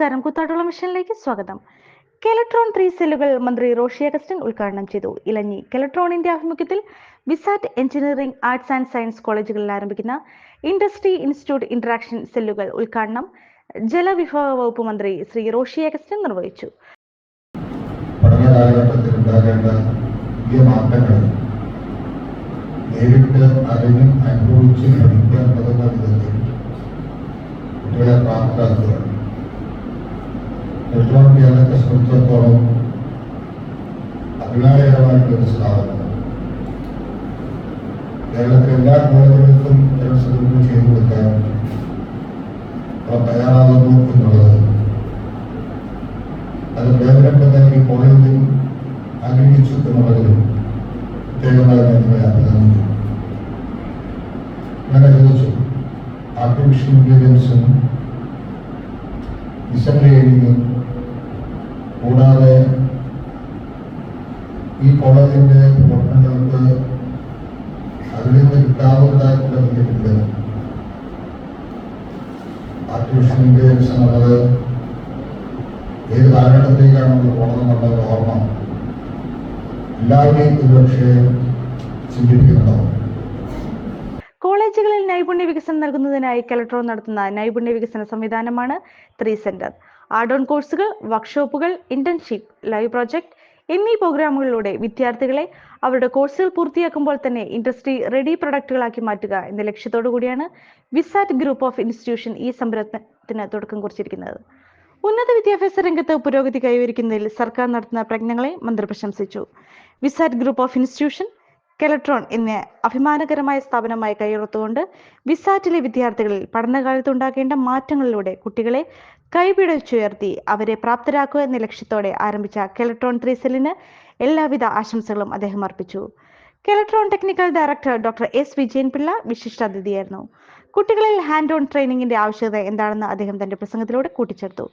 നമസ്കാരം. കുത്താട്ടുള്ള മിഷനിലേക്ക് സ്വാഗതം. കെലട്രോൺ ത്രീ സെല്ലുകൾ മന്ത്രി റോഷി അഗസ്റ്റിൻ ഉദ്ഘാടനം ചെയ്തു. ഇലഞ്ഞി കെലട്രോണിന്റെ ആഭിമുഖ്യത്തിൽ VISAT engineering arts and science കോളേജുകളിൽ ആരംഭിക്കുന്ന ഇൻഡസ്ട്രി ഇൻസ്റ്റിറ്റ്യൂട്ട് ഇന്ററാക്ഷൻ സെല്ലുകൾ ഉദ്ഘാടനം ജലവിഭവ വകുപ്പ് മന്ത്രി ശ്രീ റോഷി അഗസ്റ്റിൻ നിർവഹിച്ചു. കുട്ടികളെ പ്രാപ്തരാക്കുക. കേരളത്തെ സംബന്ധിച്ചിടത്തോളം അഭിമാനകരമായിട്ടുള്ള ഒരു സ്ഥാപനം. കേരളത്തിലെ എല്ലാ കോളേജുകൾക്കും ജലസംരക്ഷണം ചെയ്തു കൊടുക്കാൻ അവർ തയ്യാറാകുന്നു എന്നുള്ളത് അത് പ്രയോജനപ്പെടുത്താൻ ഈ കോളേജിൽ ആഗ്രഹിച്ചു എന്നുള്ളതിലും പ്രത്യേകമായി ഞാൻ നിങ്ങളെ അഭിനന്ദിക്കുന്നു. ഞാൻ ചോദിച്ചു ആർട്ടിഫിഷ്യൽ ഇന്റലിജൻസും വിഷൻ ലേണിങ്ങും കൂടാതെ ഈ കോളേജിന്റെ പ്രവർത്തനങ്ങൾക്ക് അതിൽ നിന്ന് കിട്ടാവുന്നതായിട്ടുള്ള ബെനിഫിറ്റ് ആർട്ടിഫിഷ്യൽ ഇന്റലിജൻസ് എന്നുള്ളത് ഏത് കാലഘട്ടത്തിലേക്കാണ് നമ്മൾ പോകണമെന്നുള്ള ഓർമ്മ എല്ലാവരെയും ഒരുപക്ഷെ ചിന്തിപ്പിക്കുന്നുണ്ടാവും. കോളേജുകളിൽ നൈപുണ്യ വികസനം നൽകുന്നതിനായി കലക്ടർ നടത്തുന്ന നൈപുണ്യ വികസന സംവിധാനമാണ് ത്രീ സെന്റർ. ആഡ് ഓൺ കോഴ്സുകൾ വർക്ക്ഷോപ്പുകൾ ഇന്റേൺഷിപ്പ് ലൈവ് പ്രോജക്ട് എന്നീ പ്രോഗ്രാമുകളിലൂടെ വിദ്യാർത്ഥികളെ അവരുടെ കോഴ്സുകൾ പൂർത്തിയാക്കുമ്പോൾ തന്നെ ഇൻഡസ്ട്രി റെഡി പ്രൊഡക്റ്റുകളാക്കി മാറ്റുക എന്ന ലക്ഷ്യത്തോടു കൂടിയാണ് വിസാറ്റ് ഗ്രൂപ്പ് ഓഫ് ഇൻസ്റ്റിറ്റ്യൂഷൻ ഈ സംരംഭത്തിന് തുടക്കം കുറിച്ചിരിക്കുന്നത്. ഉന്നത വിദ്യാഭ്യാസ രംഗത്ത് പുരോഗതി കൈവരിക്കുന്നതിൽ സർക്കാർ നടത്തുന്ന പ്രയത്നങ്ങളെ മന്ത്രി പ്രശംസിച്ചു. VISAT group of institution Keltron ഇന്ന് അഭിമാനകരമായ സ്ഥാപനമായി കൈയുറത്തുകൊണ്ട് വിസാറ്റിലെ വിദ്യാർത്ഥികളിൽ പഠനകാലത്ത് ഉണ്ടാക്കേണ്ട മാറ്റങ്ങളിലൂടെ കുട്ടികളെ കൈപിടിച്ചുയർത്തി അവരെ പ്രാപ്തരാക്കുക എന്ന ലക്ഷ്യത്തോടെ ആരംഭിച്ച കെലട്രോൺ ത്രീ സെല്ലിന് എല്ലാവിധ ആശംസകളും അദ്ദേഹം അർപ്പിച്ചു. Keltron technical director doctor S Vijayan Pillai വിശിഷ്ടാതിഥിയായിരുന്നു കുട്ടികളിൽ ഹാൻഡ് ഓൺ ട്രെയിനിങ്ങിന്റെ ആവശ്യകത എന്താണെന്ന് അദ്ദേഹം തന്റെ പ്രസംഗത്തിലൂടെ കൂട്ടിച്ചേർത്തു.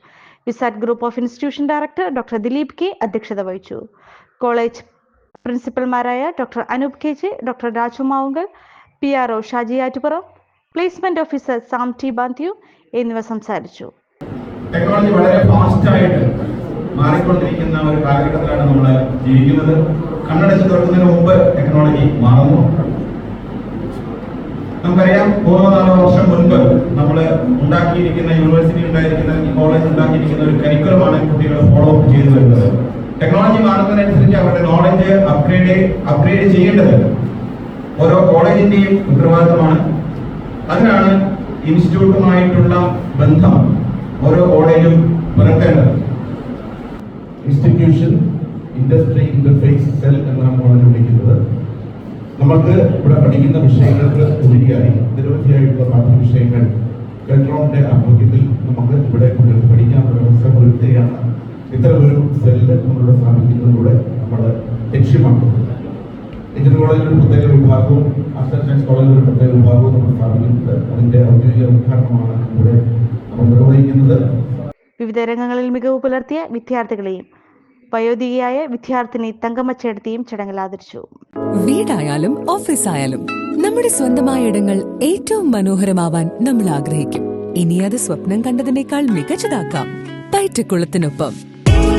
VISAT group of institution director doctor Dileep K അധ്യക്ഷത വഹിച്ചു. College പ്രിൻസിപ്പൽമാരായ doctor Anoop K J doctor Raju Mavunkal P R O Shaji Attupuram placement officer Sam T ബാന്തിയു എന്നിവർ സംസാരിച്ചു. ടെക്നോളജി വളരെ ഫാസ്റ്റ് ആയിട്ട് മാറിക്കൊണ്ടിരിക്കുന്ന ഒരു കാലഘട്ടത്തിലാണ് നമ്മൾ ജീവിക്കുന്നത്. കണ്ണടച്ച് തുറക്കുന്നതിന് മുമ്പ് ടെക്നോളജി മാറുന്നു. നമുക്കറിയാം മൂന്നോ നാലോ വർഷം മുൻപ് നമ്മൾ ഉണ്ടാക്കിയിരിക്കുന്ന യൂണിവേഴ്സിറ്റി ഉണ്ടായിരിക്കുന്ന കോളേജ് ഉണ്ടാക്കിയിരിക്കുന്ന ഒരു കരിക്കുലമാണ് കുട്ടികൾ ഫോളോ അപ്പ് ചെയ്തു വരുന്നത്. ടെക്നോളജി മാറുന്നതിനനുസരിച്ച് അവരുടെ നോളജ് അപ്ഗ്രേഡ് അപ്ഗ്രേഡ് ചെയ്യേണ്ടത് ഓരോ കോളേജിന്റെയും ഉത്തരവാദിത്തമാണ്. അതിനാണ് ഇൻസ്റ്റിറ്റ്യൂട്ടുമായിട്ടുള്ള ബന്ധം ഓരോ കോളേജും പുലർത്തേണ്ടത്. ഇൻസ്റ്റിറ്റ്യൂഷൻ ഇൻഡസ്ട്രി ഇന്റർഫേസ് സെൽ എന്നാണ് കോളേജ് വിളിക്കുന്നത്. നമുക്ക് ഇവിടെ പഠിക്കുന്ന വിഷയങ്ങൾക്ക് ഉപരിയായി നിരവധിയായിട്ടുള്ള പാഠ്യവിഷയങ്ങൾ കെൽട്രോണിന്റെ ആഭിമുഖ്യത്തിൽ നമുക്ക് ഇവിടെ പഠിക്കാൻ ഒരു അവസരം ഒരുക്കുകയാണ്. ഇത്തരമൊരു സെല്ല് നമ്മളിവിടെ സ്ഥാപിക്കുന്നതിലൂടെ നമ്മൾ ലക്ഷ്യമാക്കുന്നത് എഞ്ചിനീയർ കോളേജിൽ ഒരു പ്രത്യേക വിഭാഗവും ആർട്സ് ആൻഡ് സയൻസ് കോളേജിൽ ഒരു പ്രത്യേക വിഭാഗവും നമ്മൾ സ്ഥാപിക്കുന്നുണ്ട്. അതിന്റെ ഔദ്യോഗിക ഉദ്ഘാടനമാണ് ഇവിടെ നമ്മൾ നിർവഹിക്കുന്നത്. വിവിധ രംഗങ്ങളിൽ മികവ് പുലർത്തിയ വിദ്യാർത്ഥികളെയും വയോധികയായ വിദ്യാർത്ഥിനി തങ്കമ്മച്ചേടത്തിയും ചടങ്ങിൽ ആദരിച്ചു. വീടായാലും ഓഫീസായാലും നമ്മുടെ സ്വന്തമായ ഇടങ്ങൾ ഏറ്റവും മനോഹരമാവാൻ നമ്മൾ ആഗ്രഹിക്കും. ഇനി അത് സ്വപ്നം കണ്ടതിനേക്കാൾ മികച്ചതാക്കാം. പൈറ്റക്കുളത്തിനൊപ്പം